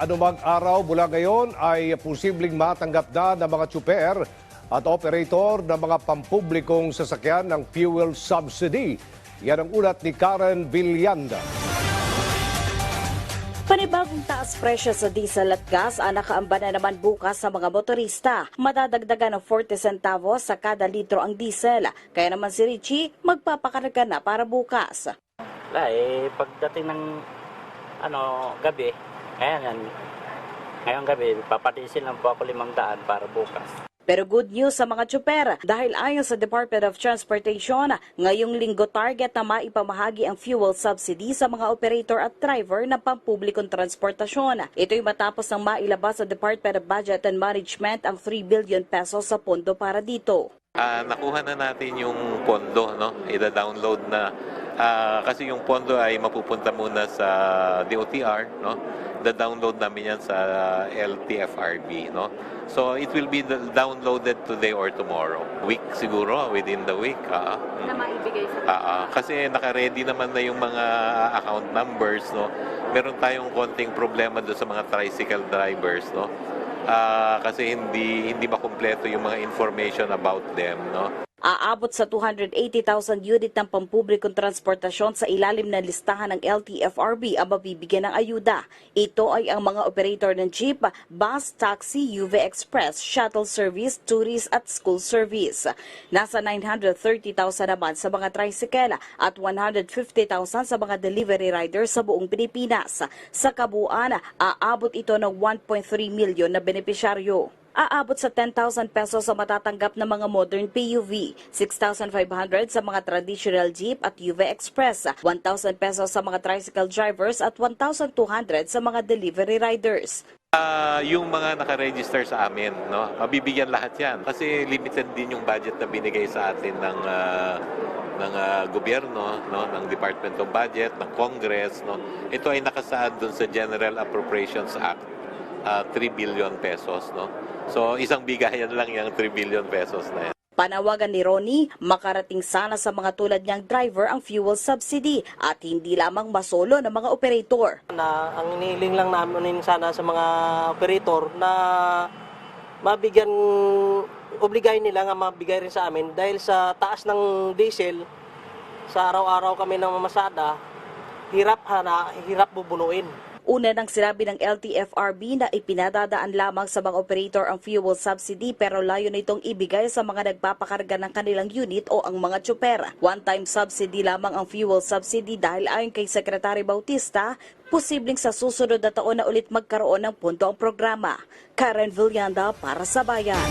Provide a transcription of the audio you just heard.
anumang araw mula ngayon ay posibleng matanggap na ng mga tsuper at operator ng mga pampublikong sasakyan ng fuel subsidy. Yan ang ulat ni Karen Villanda. Panibagong taas presyo sa diesel at gas ang nakaamba na naman bukas sa mga motorista. Madadagdagan ng 40 centavos sa kada litro ang diesel. Kaya naman si Richie magpapakarga na para bukas. Wala eh, pagdating ng ano, gabi, ayan yan. Ngayong gabi, papatisin lang po ako limang daan para bukas. Pero good news sa mga tsuper dahil ayon sa Department of Transportation, ngayong linggo target na maipamahagi ang fuel subsidy sa mga operator at driver ng pampublikong transportasyon. Ito'y matapos ng mailabas sa Department of Budget and Management ang 3 billion pesos sa pondo para dito. Ah, nakuha na natin yung pondo, no? Ida-download na Ah, kasi yung pondo ay mapupunta muna sa DOTR, no? Da-download namin yan sa LTFRB, no? So it will be downloaded today or tomorrow. Week siguro, within the week. ah. Na maibigay sa Ah, ah. kasi naka-ready naman na yung mga account numbers, no? Meron tayong konting problema doon sa mga tricycle drivers, no? Ah, kasi hindi hindi makumpleto yung mga information about them, no? Aabot sa 280,000 unit ng pampublikong transportasyon sa ilalim ng listahan ng LTFRB ang mabibigyan ng ayuda. Ito ay ang mga operator ng jeep, bus, taxi, UV Express, shuttle service, tourist at school service. Nasa 930,000 naman sa mga tricycle at 150,000 sa mga delivery riders sa buong Pilipinas. Sa kabuuan, aabot ito ng 1.3 milyon na benepisyaryo. Aabot sa 10,000 pesos sa matatanggap ng mga modern PUV, 6,500 sa mga traditional jeep at UV Express, 1,000 pesos sa mga tricycle drivers at 1,200 sa mga delivery riders. Ah, yung mga naka-register sa amin, no, mabibigyan lahat 'yan kasi limited din yung budget na binigay sa atin ng ah, ng ah, gobyerno, no, ng Department of Budget, ng Congress, no. Ito ay nakasaad dun sa General Appropriations Act, ah, 3 billion pesos, no. So, isang bigayan lang yung 3 billion pesos na yan. Panawagan ni Ronnie, makarating sana sa mga tulad niyang driver ang fuel subsidy at hindi lamang masolo ng mga operator. na ang iniling lang namin sana sa mga operator na mabigyan obligay nila nga mabigay rin sa amin dahil sa taas ng diesel sa araw-araw kami ng mamasada hirap hana hirap bubunuin Una nang sinabi ng LTFRB na ipinadadaan lamang sa mga operator ang fuel subsidy pero layo nitong ibigay sa mga nagpapakarga ng kanilang unit o ang mga tsuper. One-time subsidy lamang ang fuel subsidy dahil ayon kay Secretary Bautista, posibleng sa susunod na taon na ulit magkaroon ng punto ang programa. Karen Villanda para sa Bayan.